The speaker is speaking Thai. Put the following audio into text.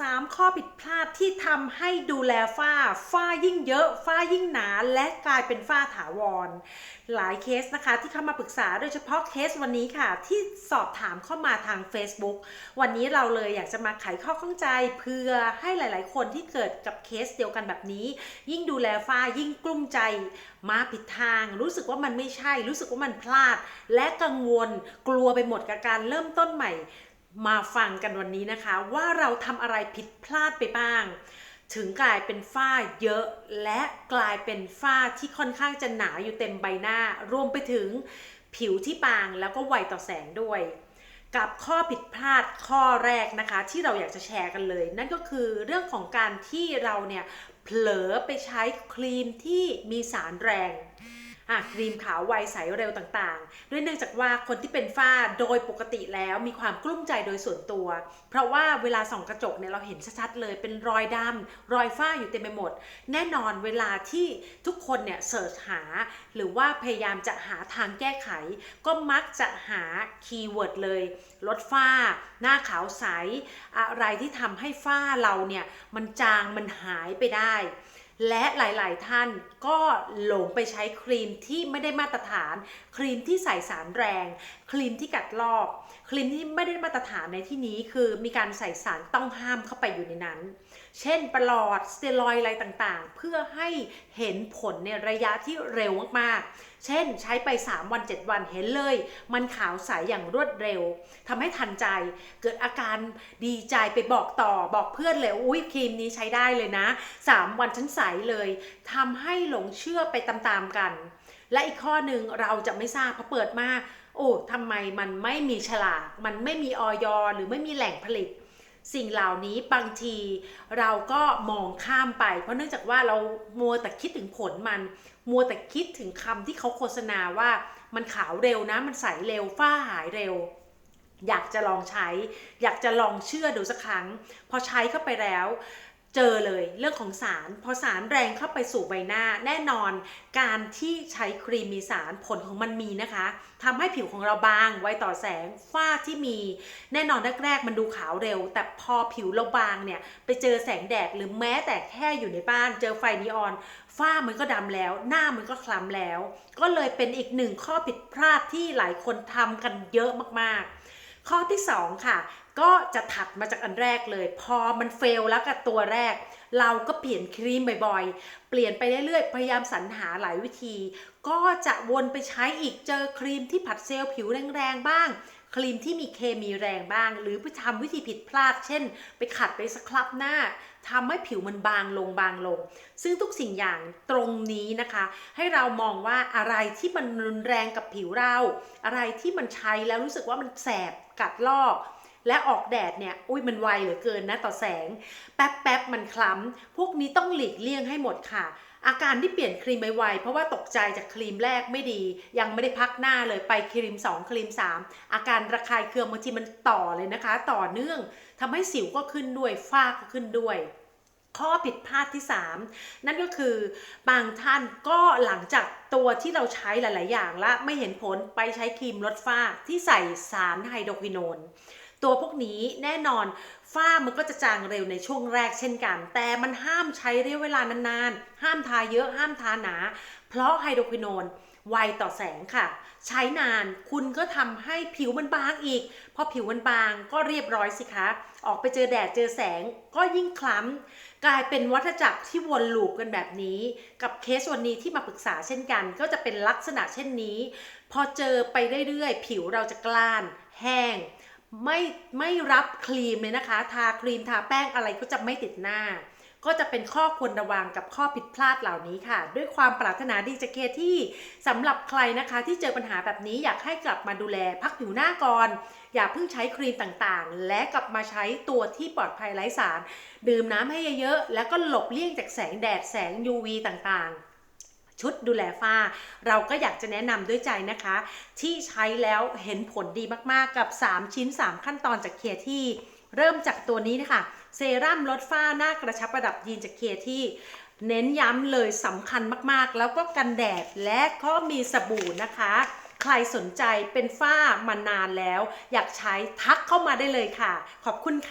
3 ข้อผิดพลาดที่ทำให้ดูแลฝ้า ฝ้ายิ่งเยอะ ฝ้ายิ่งหนา และกลายเป็นฝ้าถาวร หลายเคสนะคะที่เข้ามาปรึกษาโดยเฉพาะเคสวันนี้ค่ะ ที่สอบถามเข้ามาทาง Facebook วันนี้เราเลยอยากจะมาไขข้อข้องใจเพื่อให้หลาย ๆ คนที่เกิดกับเคสเดียวกันแบบนี้ ยิ่งดูแลฝ้ายิ่งกลุ้มใจมาผิดทาง รู้สึกว่ามันไม่ใช่ รู้สึกว่ามันพลาด และกังวลกลัวไปหมดกับการเริ่มต้นใหม่ มาฟังกันวันนี้นะคะ ว่าเราทำอะไรผิดพลาดไปบ้าง ถึงกลายเป็นฝ้าเยอะ และกลายเป็นฝ้าที่ค่อนข้างจะหนาอยู่เต็มใบหน้า รวมไปถึงผิวที่บางแล้วก็ไวต่อแสงด้วย กับข้อผิดพลาดข้อแรกนะคะ ที่เราอยากจะแชร์กันเลย นั่นก็คือเรื่องของการที่เราเนี่ยเผลอไปใช้ครีมที่มีสารแรง ครีมขาวไวใสเร็วต่างๆ ด้วยเนื่องจากว่าคนที่เป็นฝ้าโดยปกติแล้วมีความกลุ้มใจโดยส่วนตัว เพราะว่าเวลาส่องกระจกเนี่ยเราเห็นชัดๆเลยเป็นรอยดำรอยฝ้าอยู่เต็มไปหมด แน่นอนเวลาที่ทุกคนเนี่ยเสิร์ชหา หรือว่าพยายามจะหาทางแก้ไข ก็มักจะหาคีย์เวิร์ดเลยลดฝ้า หน้าขาวใส อะไรที่ทำให้ฝ้าเราเนี่ยมันจางมันหายไปได้ และหลาย ๆ ท่านก็หลงไปใช้ครีมที่ไม่ได้มาตรฐาน ครีมที่ใส่สารแรง ครีมที่กัดลอก ครีมที่ไม่ได้มาตรฐานในที่นี้คือมีการใส่สารต้องห้ามเข้าไปอยู่ในนั้น เช่นประหลอดสเตียรอยอะไรต่างๆ เพื่อให้เห็นผลในระยะที่เร็วมากๆ เช่นใช้ไป 3 วัน 7 วันเห็นเลย มันขาวใสอย่างรวดเร็วทำให้ทันใจ เกิดอาการดีใจไปบอกต่อบอกเพื่อนเลยอุ้ยครีมนี้ใช้ได้เลยนะ 3 วันฉันใสเลยทำให้หลงเชื่อไปตามๆกัน และอีกข้อหนึ่งเราจะไม่ทราบเพราะเปิดมาโอ้ทำไมมันไม่มีฉลาก มันไม่มีออยหรือไม่มีแหล่งผลิต สิ่งเหล่านี้บางทีเราก็มองข้ามไป เพราะเนื่องจากว่าเรามัวแต่คิดถึงผลมัน มัวแต่คิดถึงคำที่เขาโฆษณาว่ามันขาวเร็วนะ มันใสเร็วฝ้าหายเร็ว อยากจะลองใช้ อยากจะลองเชื่อดูสักครั้ง พอใช้เข้าไปแล้ว เจอเลยเรื่องของสารพอสารแรงเข้าไปสู่ใบหน้าแน่นอน การที่ใช้ครีมมีสารผลของมันมีนะคะทำให้ผิวของเราบางไวต่อแสงฝ้าที่มี แน่นอนแรกๆมันดูขาวเร็ว แต่พอผิวเราบางเนี่ยไปเจอแสงแดดหรือแม้แต่แค่อยู่ในบ้าน เจอไฟนีออนฝ้ามันก็ดำแล้ว หน้ามันก็คล้ำแล้ว ก็เลยเป็นอีกหนึ่งข้อผิดพลาดที่หลายคนทำกันเยอะมากๆ ข้อที่ 2 ค่ะ ก็จะถัดมาจากอันแรกเลย พอมันเฟลแล้วกับตัวแรก เราก็เปลี่ยนครีมบ่อยๆ เปลี่ยนไปเรื่อยๆ พยายามสรรหาหลายวิธี ก็จะวนไปใช้อีกเจอครีมที่ผัดเซลล์ผิวแรงๆบ้าง ครีมที่มีเคมีแรงบ้าง หรือไปทำวิธีผิดพลาด เช่น ไปขัดไปสครับหน้าทำให้ผิวมันบางลงบางลง ซึ่งทุกสิ่งอย่างตรงนี้นะคะ ให้เรามองว่าอะไรที่มันรุนแรงกับผิวเรา อะไรที่มันใช้แล้วรู้สึกว่ามันแสบกัดลอก และออกแดดเนี่ย อุ้ยมันไวเหลือเกินนะต่อแสง แป๊บแป๊บมันคล้ำ พวกนี้ต้องหลีกเลี่ยงให้หมดค่ะ อาการที่เปลี่ยนครีมไวๆเพราะว่าตกใจจากครีมแรกไม่ดี ยังไม่ได้พักหน้าเลยไปครีม 2 ครีม 3 อาการระคายเคืองบางทีมันต่อเลยนะคะ ต่อเนื่องทำให้สิวก็ขึ้นด้วยฝ้าก็ขึ้นด้วยข้อผิดพลาดที่ 3 นั่นก็คือบางท่านก็หลังจากตัวที่เราใช้หลาย ๆ อย่างและไม่เห็นผลไปใช้ครีมลดฝ้าที่ใส่สารไฮโดรควิโนน ตัวพวกนี้แน่นอนฝ้ามันก็จะจางเร็วในช่วงแรกเช่นกัน แต่มันห้ามใช้ระยะเวลานานๆ ห้ามทาเยอะห้ามทาหนา เพราะไฮโดรควิโนนไวต่อแสงค่ะ ใช้นานคุณก็ทำให้ผิวมันบางอีก พอผิวมันบางก็เรียบร้อยสิคะ ออกไปเจอแดดเจอแสงก็ยิ่งคล้ำ กลายเป็นวัฏจักรที่วนลูปกันแบบนี้ กับเคสวันนี้ที่มาปรึกษาเช่นกัน ก็จะเป็นลักษณะเช่นนี้ พอเจอไปเรื่อยๆ ผิวเราจะกล้าน แห้ง ไม่ไม่รับครีมเลยนะคะ ทาครีมทาแป้งอะไรก็จะไม่ติดหน้า ก็จะเป็นข้อควรระวังกับข้อผิดพลาดเหล่านี้ค่ะ ด้วยความปรารถนาดีจากเคที่สำหรับใครนะคะที่เจอปัญหาแบบนี้อยากให้กลับมาดูแลพักผิวหน้าก่อน อย่าเพิ่งใช้ครีมต่างๆ และกลับมาใช้ตัวที่ปลอดภัยไร้สาร ดื่มน้ำให้เยอะๆแล้วก็หลบเลี่ยงจากแสงแดดแสง UV ต่างๆ ชุดดูแลฝ้า เราก็อยากจะแนะนำด้วยใจนะคะ ที่ใช้แล้วเห็นผลดีมากๆกับ 3 ชิ้น 3 ขั้นตอนจากเคียที่เริ่มจากตัวนี้นะคะ เซรั่มลดฝ้าหน้ากระชับระดับยีนจากเคียที่เน้นย้ำเลยสำคัญมากๆ แล้วก็กันแดดและก็มีสบู่นะคะ ใครสนใจเป็นฝ้ามานานแล้ว อยากใช้ทักเข้ามาได้เลยค่ะ ขอบคุณค่ะ